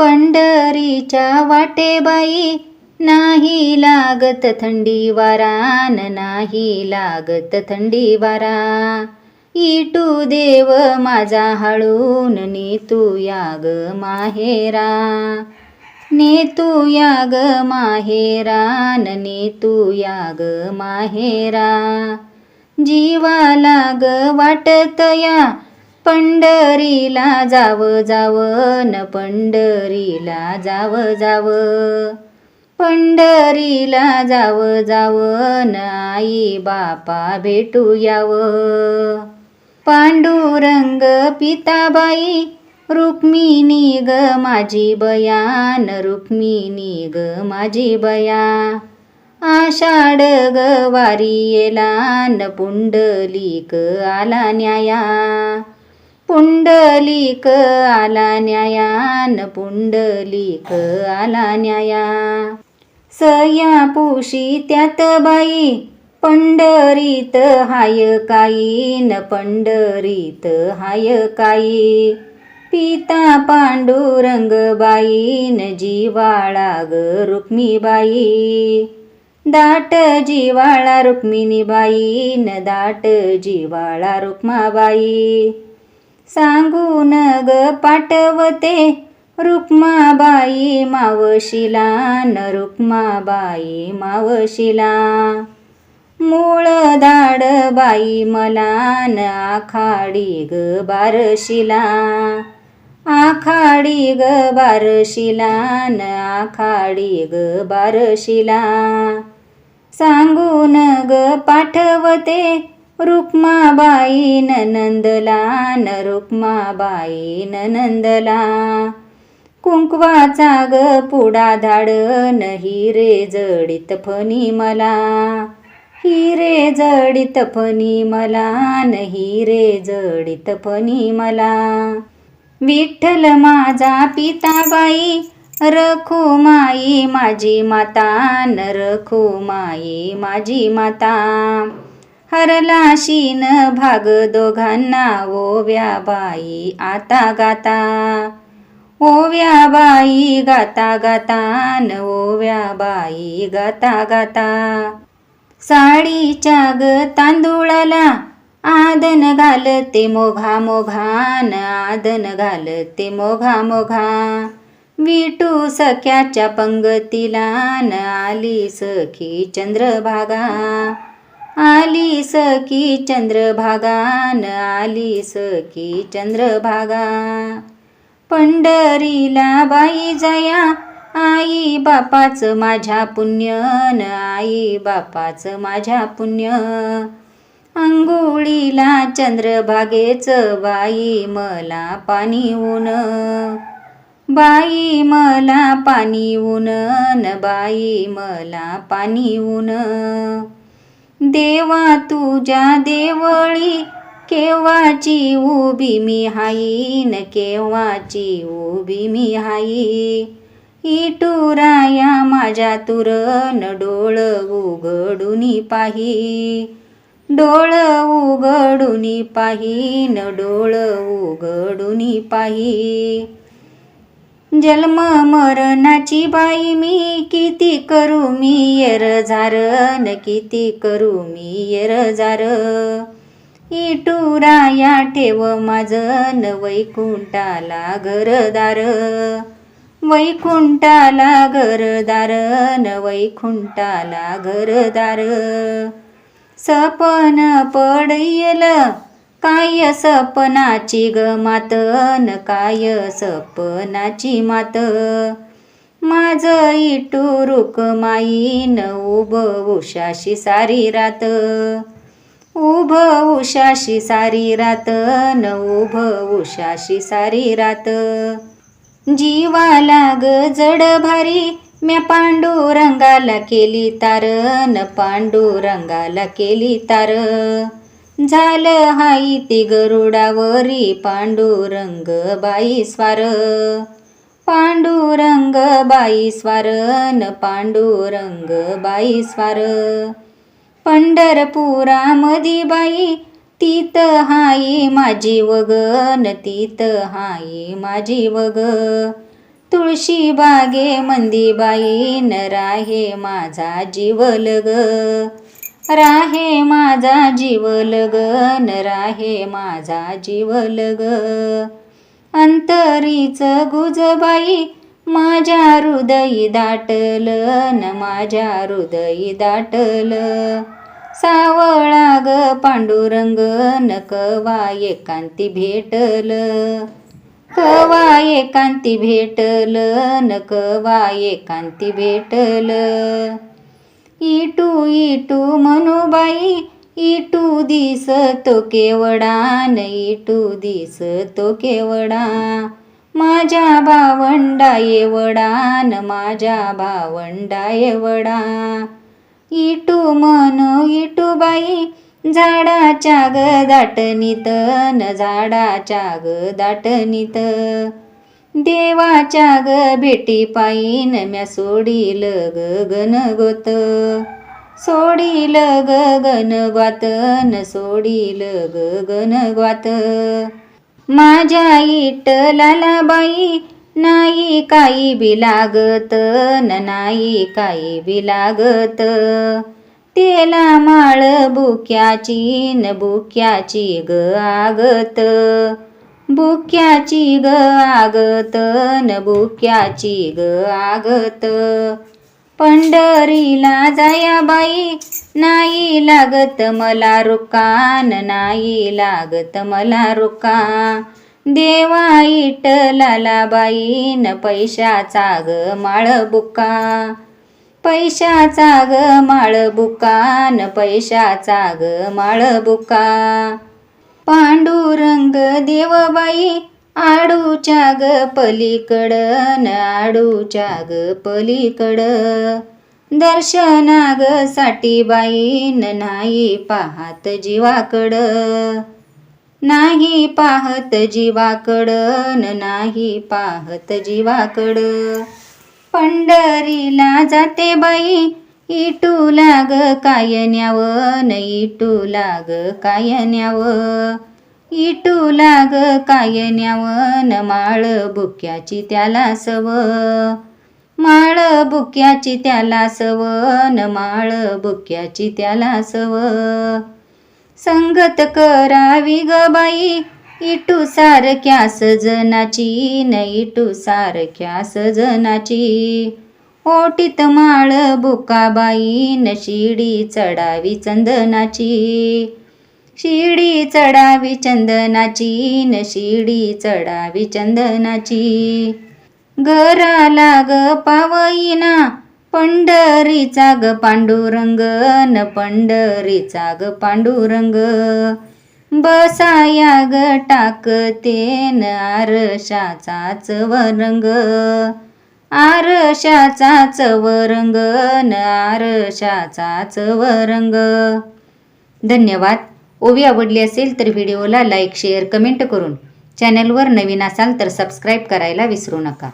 पंढरीच्या वाटे बाई नाही लागत थंडी वारान नाही लागत थंडी वारा. इटू देव माझा हळून नेतू याग माहेरा. ने तू याग माहेरान ने तू याग माहेरा. जीवाला ग वाटत या पंढरीला जाव जाव न पंढरीला जाव जाव. पंढरीला जाव जाव न आई बापा भेटू याव. पांडुरंग पिताबाई रुक्मिणी ग माझी बयान रुक्मिणी ग माझी बया. आषाढ ग वारी येला न पुंडलिक आला न्याया. पुंडलिक आला न्यायान पुंडलिक आला न्याया. सया पुशी त्यात बाई पंढरीत हाय काई न पंढरीत हाय काई. पिता पांडुरंग बाई न जिवाळा ग रुक्मीबाई दाट जिवाळा रुक्मिणीबाईन न दाट जिवाळा रुक्माबाई सांगून ग पाठवते. रुक्माबाई मावशिला न रुक्माबाई मावशिला. मूळ दाड बाई मला न आखाडी ग बारशिला. आखाडी ग बारशिला न आखाडी ग बारशिला. सांगून ग पाठवते. रुक्माबाई नंदला न रुक्माबाई नंदला. कुंकवाचा ग पुडा धाड न हिरे जडित फणी मला. हिरे जडित फणी मला न हिरे जडित फणी मला. विठ्ठल माझा पिताबाई रखो माई माझी माता न रखो माई माझी माता. हरला शीन भाग दोघांना ओव्या बाई आता गाता. ओव्या बाई गाता गाता न ओव्या बाई गाता गाता. साडीच्या ग तांदूळाला आदन घालते मोघा मोघान आदन घालते मोघा मोघा. विटू सख्याच्या पंगतीला न आली सखी चंद्रभागा. आली सखी चंद्रभागान आली सखी चंद्रभागा. पंढरीला बाई जया आई बापाच माझ्या पुण्य न आई बापाच माझ्या पुण्य. अंघोळीला चंद्रभागेच बाई मला पाणी ऊन. बाई मला पाणी ऊन न बाई मला पाणी ऊन. देवा तुझ्या देवळी केव्हाची उभी मी हाईन केव्हाची उभी मी हाई? इटुराया माझ्या तुरन डोळ उघडून पाही डोळ उघडूनी पाहीन डोळ उघडूनी पाही. जन्म मरणाची बाई मी किती करू मी येर झार न किती करू मी येर झार इटुराया ठेव माझं न वैकुंठाला घरदार. वैकुंठाला घरदार न वैकुंठाला घरदार. सपन पडयल काय सपनाची ग मात न काय सपनाची मात? माझ इटू रुक माईन उभ उषाशी सारी रात. उभ उषाशी सारी रात न उभ उषाशी सारी रात. जीवाला ग जड भारी म्या पांडुरंगाला केली तार न पांडुरंगाला केली तार. झालं हाई ते गरुडावरी पांडुरंग बाई स्वार. पांडुरंग बाई स्वार न पांडुरंग बाई स्वार. पंढरपुरामधी बाई तीत हाई माझी वग न तीत हाई माझी वग. तुळशी बागे मंदीबाई न राहे माझा जीवल ग राहे माझा जीवल लगन राहे माझा जीवल ग अंतरीच गुजबाई माझ्या हृदयी दाटल न माझ्या हृदयी दाटल. सावळा ग पांडुरंग न कवा एकांती भेटल. कवा एकांती भेटल न कवा एकांती भेटल. इटू इटू नाही इटू दिस तो केवडा नाही इटू दिस तो केवडा. माझ्या भावंडा एवढा न माझ्या भावंडा एवढा. इटू मन इटू बाई झाडाच्या ग दाटणीत न झाडाच्या ग दाटणीत देवाच्या ग भेटी पायीन म्या सोडील ग गणगोत. सोडील गगन ग्वात न सोडील गगन ग्वात. माझ्या इटलाला बाई नाही काही बी लागत न नाही काही बी लागत. तेला माळ बुक्याची न बुक्याची ग आगत. बुक्याची ग आगत न बुक्याची ग आगत. पंढरीला जाया बाई. नाही लागत मला रुकान नाही लागत मला रुका. देवा इटलाला बाई पैशाचा ग माळ बुका. पैशाचा ग माळ बुकान पैशाचा ग माळ बुका. पांडुरंग देवबाई आडूच्या ग पलीकड न आडूच्या ग पलीकड. दर्शना ग साठीबाई न नाही पाहत जीवाकड. नाही पाहत जीवाकड न नाही पाहत जीवाकड. पंढरीला जाते बाई इटू लाग काय न्याव न इटू लाग काय न्याव इटू लाग काय न्यावन माळ बुक्याची त्याला सव. माळ बुक्याची त्याला सव न माळ बुक्याची त्याला सव. संगत करावी ग बाई इटू सारख्या सजनाची न इटू सारख्या सजनाची. ओटीत माळ बुकाबाई न शिडी चढावी चंदनाची. शिडी चढावी चंदनाची न शिडी चढावी चंदनाची. घराला ग पावईना पंढरीचा ग पांडुरंग न पंढरीचा ग पांडुरंग. बसाया ग टाकते न आरशाचाच वरंग आरशाचा चवरंग न आरशाचाच वरंग धन्यवाद. ओवी आवडली असेल तर व्हिडिओला लाईक शेअर कमेंट करून चॅनलवर नवीन असाल तर सबस्क्राईब करायला विसरू नका.